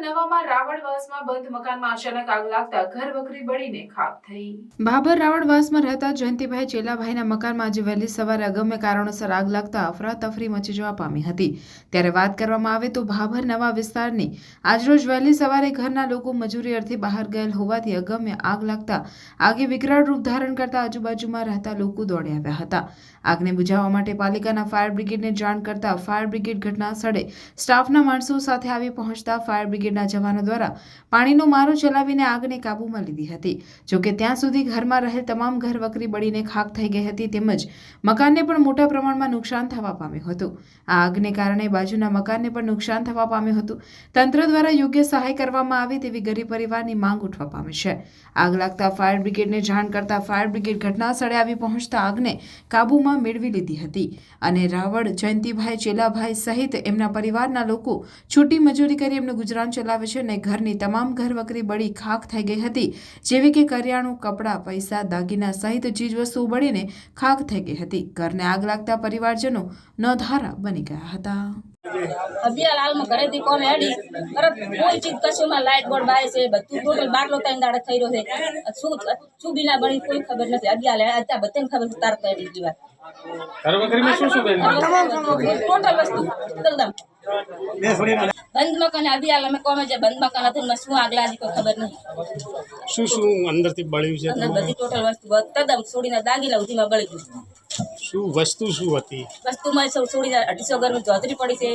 નવામાં રાવણવાસમાં બંધ રહેતા જયંતિભાઈ ચેલાભાઈના મકાનમાં આજે વહેલી સવારે અગમ્ય કારણોસર આગ લાગતા અફરાતફરી મચી જવા પામી હતી. ત્યારે વાત કરવામાં આવે તો ભાભર નવા વિસ્તારની આજરોજ વહેલી સવારે ઘરના લોકો મજૂરી અર્થે બહાર ગયેલ હોવાથી અગમ્ય આગ લાગતા આગે વિકરાળ રૂપ ધારણ કરતા આજુબાજુમાં રહેતા લોકો દોડી આવ્યા હતા. આગને બુઝાવવા માટે પાલિકાના ફાયર બ્રિગેડને જાણ કરતા ફાયર બ્રિગેડ ઘટના સ્થળે સ્ટાફના માણસો સાથે આવી પહોંચતા ફાયર બ્રિગેડના જવાનો દ્વારા પાણીનો મારો ચલાવીને આગને કાબૂમાં લીધી હતી. જોકે ત્યાં સુધી ઘરમાં રહેલ તમામ ઘર વકરી બળીને ખાક થઈ ગઈ હતી તેમજ મકાનને પણ મોટા પ્રમાણમાં નુકસાન થવા પામ્યું હતું. આ આગને કારણે બાજુના મકાનને પણ નુકસાન થવા પામ્યું હતું. તંત્ર દ્વારા યોગ્ય સહાય કરવામાં આવે તેવી ગરીબ પરિવારની માંગ ઉઠવા પામી છે. આગ લાગતા ફાયર બ્રિગેડને જાણ કરતા ફાયર બ્રિગેડ ઘટના સ્થળે આવી પહોંચતા આગને કાબૂમાં મેળવી લીધી હતી. અને રાવળ, જયંતિભાઈ, ચેલાભાઈ સહિત એમના પરિવારના લોકો છૂટી મજૂરી કરી એમનું ગુજરાન ચલાવે છે અને ઘરની તમામ ઘરવકરી બળી ખાખ થઈ ગઈ હતી. જેવી કે કરિયાણું કપડાં પૈસા દાગીના સહિત ચીજવસ્તુઓ બળીને ખાખ થઈ ગઈ હતી. ઘરને આગ લાગતા પરિવારજનો નધારા બની ગયા હતા. અભિયાલ હાલમાં ઘરેથી કોમે હેડી? તરત કોઈ ચીજ કશુંમાં લાઇટ બોર્ડ બાય છે બધું ટોટલ બારલો ત્રણ દાડે થઈ રહ્યો છે. શું શું બીના બની કોઈ ખબર નથી. અભિયાલ અત્યારે બધાને ખબર તાર કરી દીધી વાત ઘર શું શું ટોટલ વસ્તુ એકદમ. બંધ મકાન અભિયાલ અમે કોમે છે બંધ મકાન હતું એમાં શું આગ લાગી કોઈ ખબર નહીં. શું શું અંદરથી બળ્યું છે અંદર બધી ટોટલ વસ્તુ તદ્દન છોડીને દાગીના ઉધીમાં બળી ગયું. શું વસ્તુ શું હતી? વસ્તુમાં સૌ છોડીને અઢીસો ઘરનું જોતરી પડી છે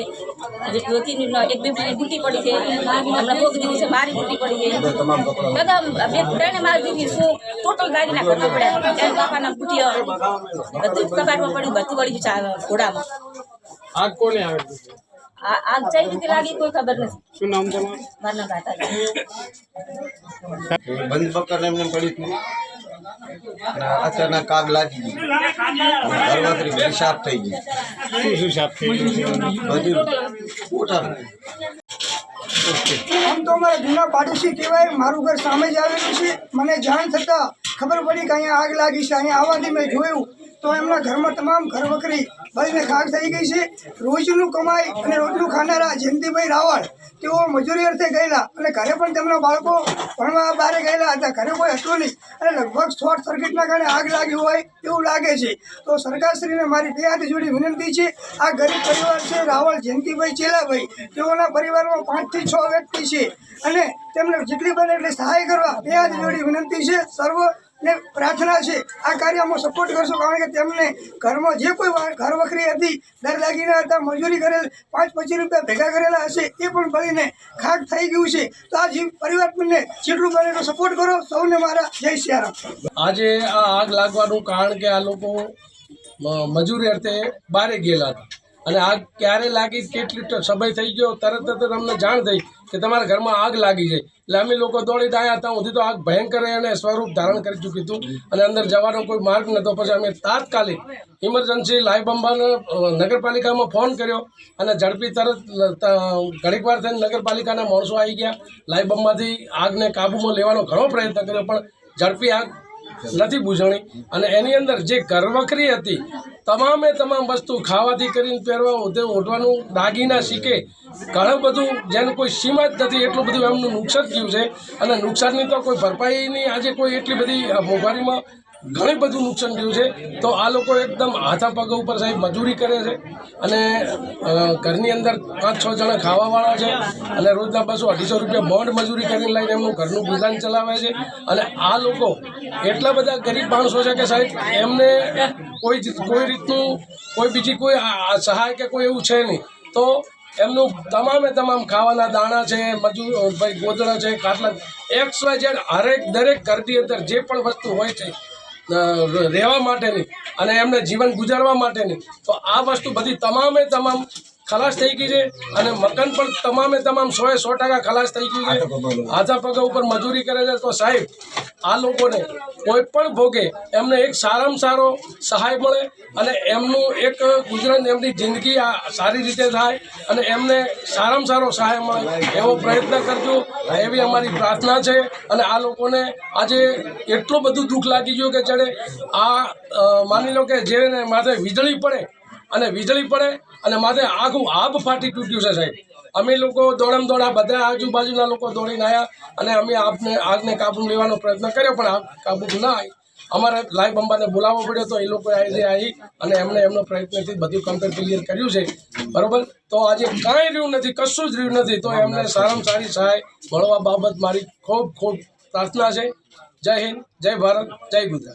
જ્યોતિની એક બે બેની બુટી પડી છે હમણાં ભોગ દીધી છે મારી બુટી પડી છે. બધા બે ત્રણે માર દીધી શું ટોટલ દાગીના કરવા પડ્યા. ત્યાં બાપાના બુટી બધું કપાટમાં પડ્યું બધું વળી ગયું ઘોડામાં. આગ કોને આવેલું છે? આ આગ કઈ રીતે લાગી કોઈ ખબર નથી. શું નામ તમારું? મારા નામ બંધ એમને પડી હતી. અચાનક આગ લાગી ગઈ બધી સાફ થઈ ગઈ. શું શું સાફ થઈ ગયું? બધું આમ તો અમારા જૂના પાડોશી કહેવાય મારું ઘર સામે જ આવેલું છે. મને જાણ થતાં ખબર પડી કે અહીંયા આગ લાગી છે. અહીંયા આવવાથી મેં જોયું તો એમના ઘરમાં તમામ ઘર વકરી બળીને ખાક થઈ ગઈ છે. રોજનું કમાઈ અને રોજનું ખાનારા જયંતિભાઈ રાવળ, તેઓ મજૂરી અર્થે ગયેલા અને ઘરે પણ તેમના બાળકો ભણવા બહાર ગયેલા હતા. ઘરે કોઈ હતું નહીં અને લગભગ શોર્ટ સર્કિટના કારણે આગ લાગી હોય એવું લાગે છે. તો સરકારશ્રીને મારી બે હાથ જોડી વિનંતી છે. આ ગરીબ પરિવાર છે, રાવળ, જયંતિભાઈ ચેલાભાઈ, તેઓના પરિવારમાં પાંચથી છ વ્યક્તિ છે અને તેમને જેટલી બને એટલી સહાય કરવા બે હાથ જોડી વિનંતી છે. સર્વ ને પ્રાર્થના છે, આ કાર્યમાં સપોર્ટ કરશો કારણ કે તેમને ઘરમાં જે કોઈ ઘર વખરી હતી, દર લાગીને હતા, મજૂરી કરેલ, પાંચ પચીસ રૂપિયા ભેગા કરેલા હશે, એ પણ બળીને ખાક થઈ ગયું છે. તો આ જીવ પરિવારને જેટલું બને એટલો સપોર્ટ કરો. સૌને મારા જય સિયારામ. આજે આ આગ લાગવાનું કારણ કે આ લોકો મજૂરી અર્થે બહારે ગયેલા હતા. અને આગ ક્યારે લાગી, કેટલી સમય થઈ ગયો, તરત જ અમને જાણ થઈ કે તમારા ઘરમાં આગ લાગી છે. એટલે અમે લોકો દોડીને આવ્યા હતા સુધી તો આગ ભયંકર અને સ્વરૂપ ધારણ કરી ચૂક્યું હતું. અને અંદર જવાનો કોઈ માર્ગ નહોતો. પછી અમે તાત્કાલિક ઇમરજન્સી લાઈવ બંબાને નગરપાલિકામાં ફોન કર્યો અને ઝડપી તરત ઘડીક વાર થઈને નગરપાલિકાના માણસો આવી ગયા. લાઈવ બંબાથી આગને કાબૂમાં લેવાનો ઘણો પ્રયત્ન કર્યો, પણ ઝડપી આગ નથી બુઝાણી. અને એની અંદર જે કરવકરી હતી, તમામે તમામ વસ્તુ ખાવાથી કરીને પહેરવા ઉધે ઓઢવાનું દાગીના શીખે, ઘણું બધું જેને કોઈ સીમા જ નથી, એટલું બધું એમનું નુકસાન થયું છે. અને નુકસાનની તો કોઈ ભરપાઈની આજે કોઈ એટલી બધી મોંઘવારીમાં ઘણી બધું નુકસાન થયું છે. તો આ લોકો એકદમ હાથા પગ ઉપર સાહેબ મજૂરી કરે છે અને ઘરની અંદર પાંચ છ જણા ખાવાવાળા છે અને રોજના બસો અઢીસો રૂપિયા બોન્ડ મજૂરી કરીને લઈને એમનું ઘરનું ગુજરાન ચલાવે છે. અને આ લોકો એટલા બધા ગરીબ માણસો છે કે સાહેબ એમને કોઈ કોઈ રીતનું કોઈ બીજી કોઈ સહાય કે કોઈ એવું છે નહીં. તો એમનું તમામે તમામ ખાવાના દાણા છે, મજૂર ભાઈ ગોદડા છે કાટલા એક્સ વાય ઝેડ હરેક દરેક ઘરની અંદર જે પણ વસ્તુ હોય છે રહેવા માટેની અને એમને જીવન ગુજારવા માટેની તો આ વસ્તુ બધી તમામે તમામ ખલાસ થઈ ગઈ છે અને મકાન પણ તમામે તમામ સો સો ટકા ખલાસ થઈ ગઈ છે. હાથા પગા ઉપર મજૂરી કરે છે તો સાહેબ આ લોકોને કોઈ પણ ભોગે એમને એક સારામાં સારો સહાય મળે અને એમનું એક ગુજરાત એમની જિંદગી આ સારી રીતે થાય અને એમને સારામાં સારો સહાય મળે એવો પ્રયત્ન કરજો. એવી અમારી પ્રાર્થના છે અને આ લોકોને આજે એટલું બધું દુઃખ લાગી ગયું કે જાણે આ માની લો કે જેને માથે વીજળી પડે અને વીજળી પડે અને માથે આખું આબ ફાટી તૂટ્યું છે સાહેબ. અમે લોકો દોડમ દોડા બધા આજુબાજુના લોકો દોડીને આવ્યા અને અમે આપને આગને કાબુ લેવાનો પ્રયત્ન કર્યો, પણ આગ કાબુ ના આવી. અમારે લાઈવ બંબાને બોલાવવો પડ્યો તો એ લોકો આજે આવી અને એમને એમનો પ્રયત્નથી બધું કમ્પ્લીટ ક્લિયર કર્યું છે. બરોબર? તો આજે કાંઈ રહ્યું નથી, કશું જ રહ્યું નથી. તો એમને સારામાં સારી સહાય મળવા બાબત મારી ખૂબ ખૂબ પ્રાર્થના છે. જય હિન્દ, જય ભારત, જય ગુજરાત.